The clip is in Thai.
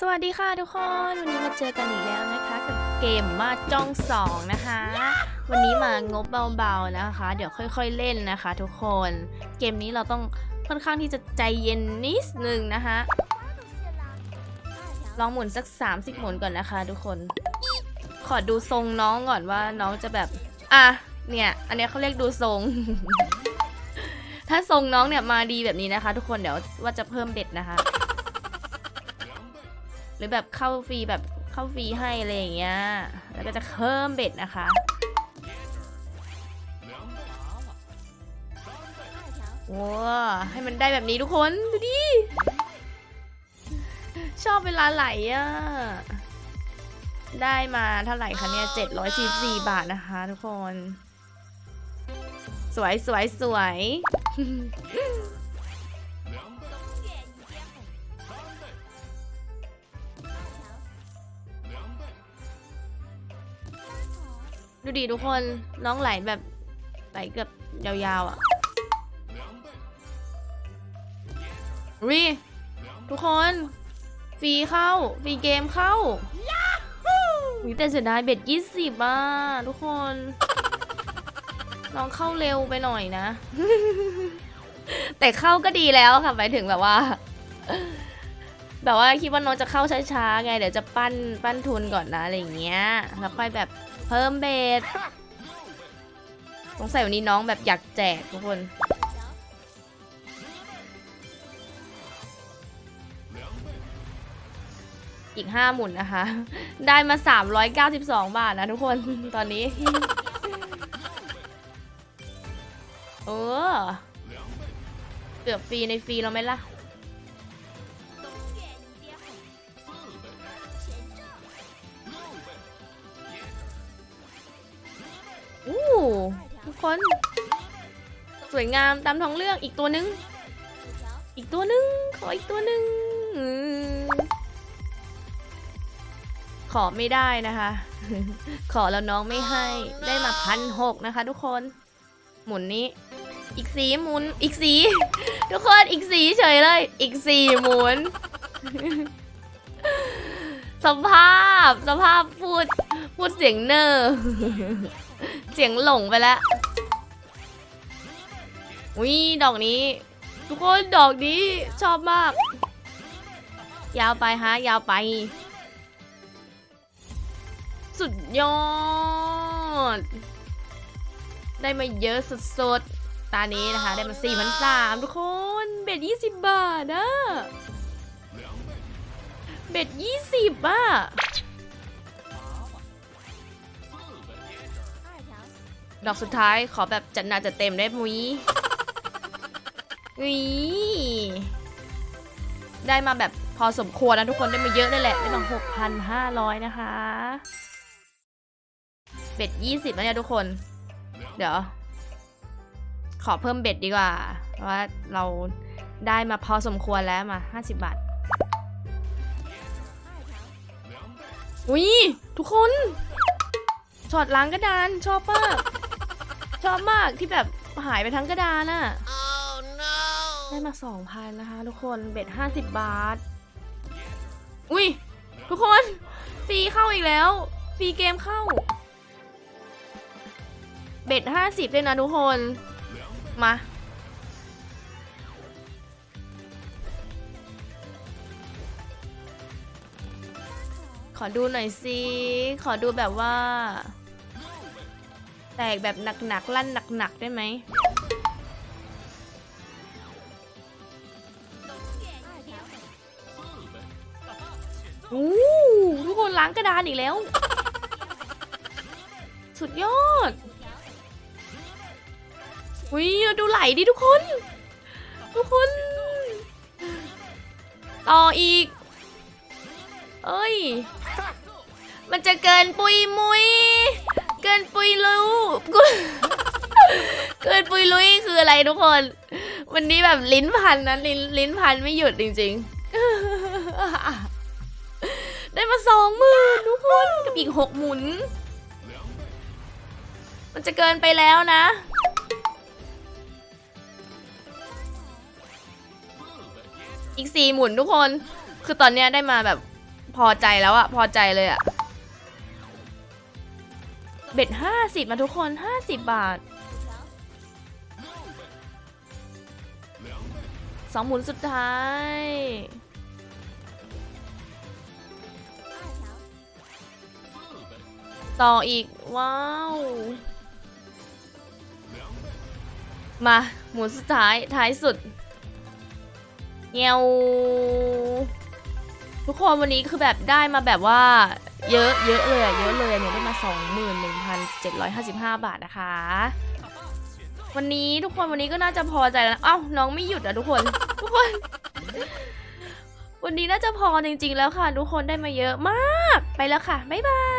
สวัสดีค่ะทุกคน วันนี้มาเจอกันอีกแล้วนะคะกับเกมมาจ้องสองนะคะ วันนี้มางบเบาๆนะคะ เดี๋ยวค่อยๆเล่นนะคะ ทุกคนเกมนี้เราต้องค่อนข้างที่จะใจเย็นนิดนึงนะคะลองหมุนสัก 30 หมุนก่อนนะคะ ทุกคน ขอดูทรงน้องก่อนว่าน้องจะแบบ อะเนี่ยอันเนี้ยเขาเรียกดูทรง ถ้าทรงน้องเนี่ยมาดีแบบนี้นะคะ ทุกคนเดี๋ยวว่าจะเพิ่มเบ็ดนะคะ หรือแบบเข้าฟรีแบบเข้าฟรีให้อะไรอย่างเงี้ย แล้วก็จะเพิ่มเบ็ดนะคะ ว้าให้มันได้แบบนี้ทุกคน ดูดิ ชอบเวลาไหลอะ ได้มาเท่าไหร่คะเนี่ย744บาทนะคะทุกคน สวยสวยสวย ดูดิทุกคนน้องไหลแบบไหลเกือบยาวๆอะวิทุกคน ฟรีเข้า ฟรีเกมเข้าวิแต่เสียดายเบ็ดยี่สิบอะทุกคนน้องเข้าเร็วไปหน่อยนะ แต่เข้าก็ดีแล้วค่ะหมายถึงแบบว่า แบบว่าคิดว่าน้องจะเข้าช้าๆไง เดี๋ยวจะปั้นปั้นทุนก่อนนะอะไรอย่างเงี้ย แล้วค่อยแบบเพิ่มเบสสงสัยวันนี้น้องแบบอยากแจกทุกคน อีกห้าหมุนนะคะ ได้มา 392 บาทนะทุกคนตอนนี้ เออเกือบฟรีในฟรีเราไหมล่ะ สวยงามตามท้องเรื่องอีกตัวนึง อีกตัวนึง ขออีกตัวนึงอืมขอไม่ได้นะคะ ขอแล้วน้องไม่ให้ได้มาพันหกนะคะ ทุกคน หมุนนี้ อีกสีหมุน อีกสี ทุกคนอีกสีเฉยเลย อีกสีหมุน สภาพสภาพพูดพูดเสียงเนอร์เสียงหลงไปแล้ว อุ้ยดอกนี้ ทุกคนดอกนี้ชอบมาก ยาวไปฮะ ยาวไป สุดยอด ได้มาเยอะสุดๆ ตานี้นะคะ ได้มา4 0 0ทุกคน เบ็ด20 บาทอะเบ็ด20อะดอกสุดท้ายขอแบบจัดหนาจัดเต็มได้มุ้ย อุ้ยได้มาแบบพอสมควรนะทุกคนได้มาเยอะเลยแหละ ได้มา6,500นห้าร้อยนะคะเบ็ด20แล้วเนี่ยทุกคน เดี๋ยว ขอเพิ่มเบ็ดดีกว่า เพราะว่าเราได้มาพอสมควรแล้วมา50บบาทอุ้ยทุกคนช็อตล้างกระดานชอบมาก ชอบมากที่แบบหายไปทั้งกระดานน่ะ ได้มาสองพันนะคะ ทุกคนเบ็ดห้าสิบบาท อุ้ย ทุกคนฟรีเข้าอีกแล้วฟรีเกมเข้า เบ็ดห้าสิบเลยนะทุกคน มาขอดูหน่อยสิ ขอดูแบบว่า แตกแบบหนักๆ ลั่นหนักๆ ได้ไหม อู้ทุกคนล้างกระดานอีกแล้ว สุดยอดอุ้ยดูไหลดิทุกคน ทุกคน ต่ออีก เอ้ย มันจะเกินปุยมุย เกินปุยลุกูเกินปุยลุยคืออะไรทุกคน วันนี้แบบลิ้นพันนะลิ้นลิ้นพันไม่หยุดจริง ๆ ได้มาสองหมื่นทุกคนกับอีกหกหมุน มันจะเกินไปแล้วนะ อีกสี่หมุนทุกคน คือตอนเนี้ยได้มาแบบพอใจแล้วอะพอใจเลยอะเบ็ดห้าสิบมาทุกคนห้าสิบบาทสองหมุนสุดท้าย ต่ออีก ว้าว มา หมุนสุดท้าย ท้ายสุดเงียวทุกคนวันนี้คือแบบได้มาแบบว่า เยอะเยอะเลยอะเยอะเลยเนี่ยได้มา 21,755 บาทนะคะ วันนี้ทุกคนวันนี้ก็น่าจะพอใจแล้วเอ้าน้องไม่หยุดอะทุกคน ทุกคน วันนี้น่าจะพอจริงๆแล้วค่ะ ทุกคนได้มาเยอะมาก ไปแล้วค่ะ บ๊ายบาย